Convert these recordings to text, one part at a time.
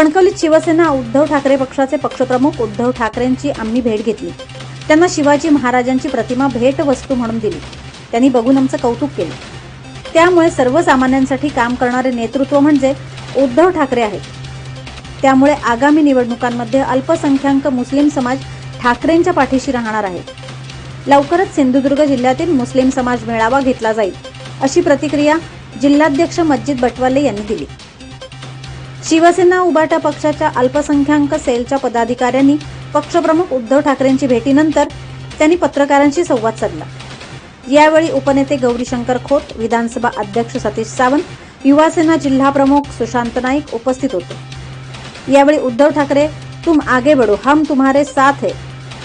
कणकवलीत शिवसेना उद्धव ठाकरे पक्षाचे पक्षप्रमुख उद्धव ठाकरेंची आम्ही भेट घेतली. त्यांना शिवाजी महाराजांची प्रतिमा भेट वस्तू म्हणून दिली. त्यांनी बघून आमचं कौतुक केलं. त्यामुळे सर्वसामान्यांसाठी काम करणारे नेतृत्व म्हणजे उद्धव ठाकरे आहेत त्यामुळे आगामी निवडणुकांमध्ये अल्पसंख्याक मुस्लिम समाज ठाकरेंच्या पाठीशी राहणार आहे. लवकरच सिंधुदुर्ग जिल्ह्यातील मुस्लिम समाज मेळावा घेतला जाईल अशी प्रतिक्रिया जिल्हाध्यक्ष मज्जिद बटवाले यांनी दिली. शिवसेना उबाटा पक्षाच्या अल्पसंख्याक सेलच्या पदाधिकाऱ्यांनी पक्षप्रमुख उद्धव ठाकरेंची भेटीनंतर त्यांनी पत्रकारांशी संवाद साधला. यावेळी उपनेते गौरीशंकर खोत विधानसभा अध्यक्ष सतीश सावंत युवासेना जिल्हा प्रमुख सुशांत नाईक उपस्थित होते. यावेळी उद्धव ठाकरे तुम आगे बढो हम तुम्हारे साथ है.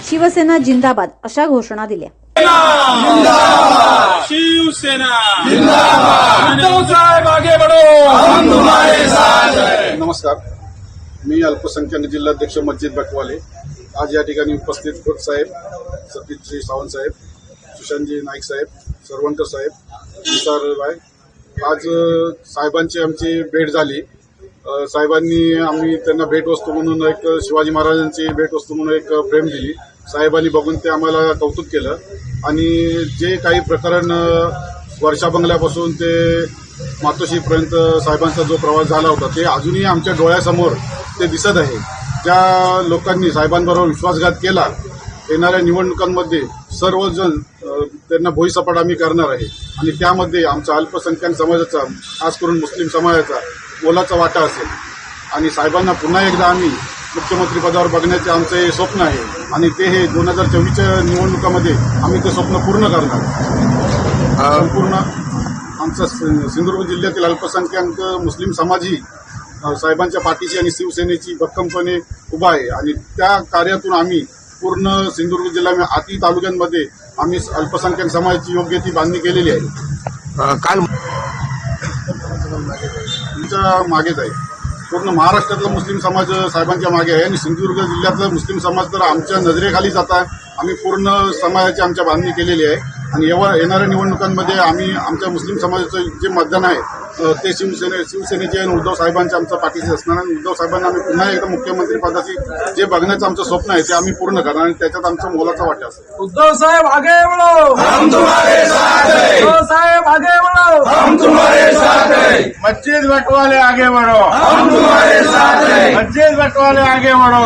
शिवसेना जिंदाबाद अशा घोषणा दिल्या. शिवसेना उद्धव साहेब आगे है. नमस्कार. मी अल्पसंख्याक जिल्हाध्यक्ष मस्जिद बकवाले आज या ठिकाणी उपस्थित खोत साहेब सतीशजी सावंत साहेब सुशांतजी नाईक साहेब सरवंटर साहेब निसार राय आज साहेबांची आमची भेट झाली. साहेबांनी आम्ही त्यांना भेटवस्तू म्हणून एक शिवाजी महाराजांची भेटवस्तू म्हणून एक फ्रेम दिली. साहेबांनी बघून ते आम्हाला कौतुक केलं. आणि जे काही प्रकरण वर्षा बंगल्यापासून ते मातोश्रीपर्यंत साहेबांचा जो प्रवास झाला होता ते अजूनही आमच्या डोळ्यासमोर ते दिसत आहे. ज्या लोकांनी साहेबांबरोबर विश्वासघात केला येणाऱ्या निवडणुकांमध्ये सर्वजण त्यांना भोईसपाट आम्ही करणार आहे. आणि त्यामध्ये आमचा अल्पसंख्याक समाजाचा खास करून मुस्लिम समाजाचा मोलाचा वाटा असेल. आणि साहेबांना पुन्हा एकदा आम्ही मुख्यमंत्री पदावर बघण्याचे आमचे हे स्वप्न आहे. आणि ते हे दोन हजार चोवीसच्या निवडणुकामध्ये आम्ही ते स्वप्न पूर्ण करणार. संपूर्ण आमचा सिंधुदुर्ग जिल्ह्यातील अल्पसंख्याक मुस्लिम समाजही साहेबांच्या पाठीशी आणि शिवसेनेची भक्कमपणे उभा आहे. आणि त्या कार्यातून आम्ही पूर्ण सिंधुदुर्ग जिल्हा आती तालुक्यांमध्ये आम्ही अल्पसंख्याक समाजाची योग्य ती बांधणी केलेली आहे. काल तुमच्या मागेच आहे पूर्ण महाराष्ट्रातला मुस्लिम समाज साहेबांच्या मागे आहे आणि सिंधुदुर्ग जिल्ह्यातला मुस्लिम समाज तर आमच्या नजरेखाली जाता. आम्ही पूर्ण समाजाची आमच्या बांधणी केलेली आहे. आणि येवा येणाऱ्या निवडणुकांमध्ये आम्ही आमच्या मुस्लिम समाजाचं जे मतदान आहे ते शिवसेने शिवसेनेचे आणि उद्धव साहेबांच्या आमच्या पाठीशी असणार आणि उद्धव साहेबांना आम्ही पुन्हा एकदा मुख्यमंत्री पदाची जे बघण्याचं आमचं स्वप्न आहे ते आम्ही पूर्ण करणार आणि त्याच्यात आमचा मोलाचा वाटा असेल. उद्धव साहेब आगे बढो हम तुम्हारे साथ हैं. उद्धव साहेब आगे बढो हम तुम्हारे साथ हैं. मस्जिद बटवाले आगे बढ़ो हम तुम्हारे साथ हैं. मस्जिद बटवाले आगे बढ़ो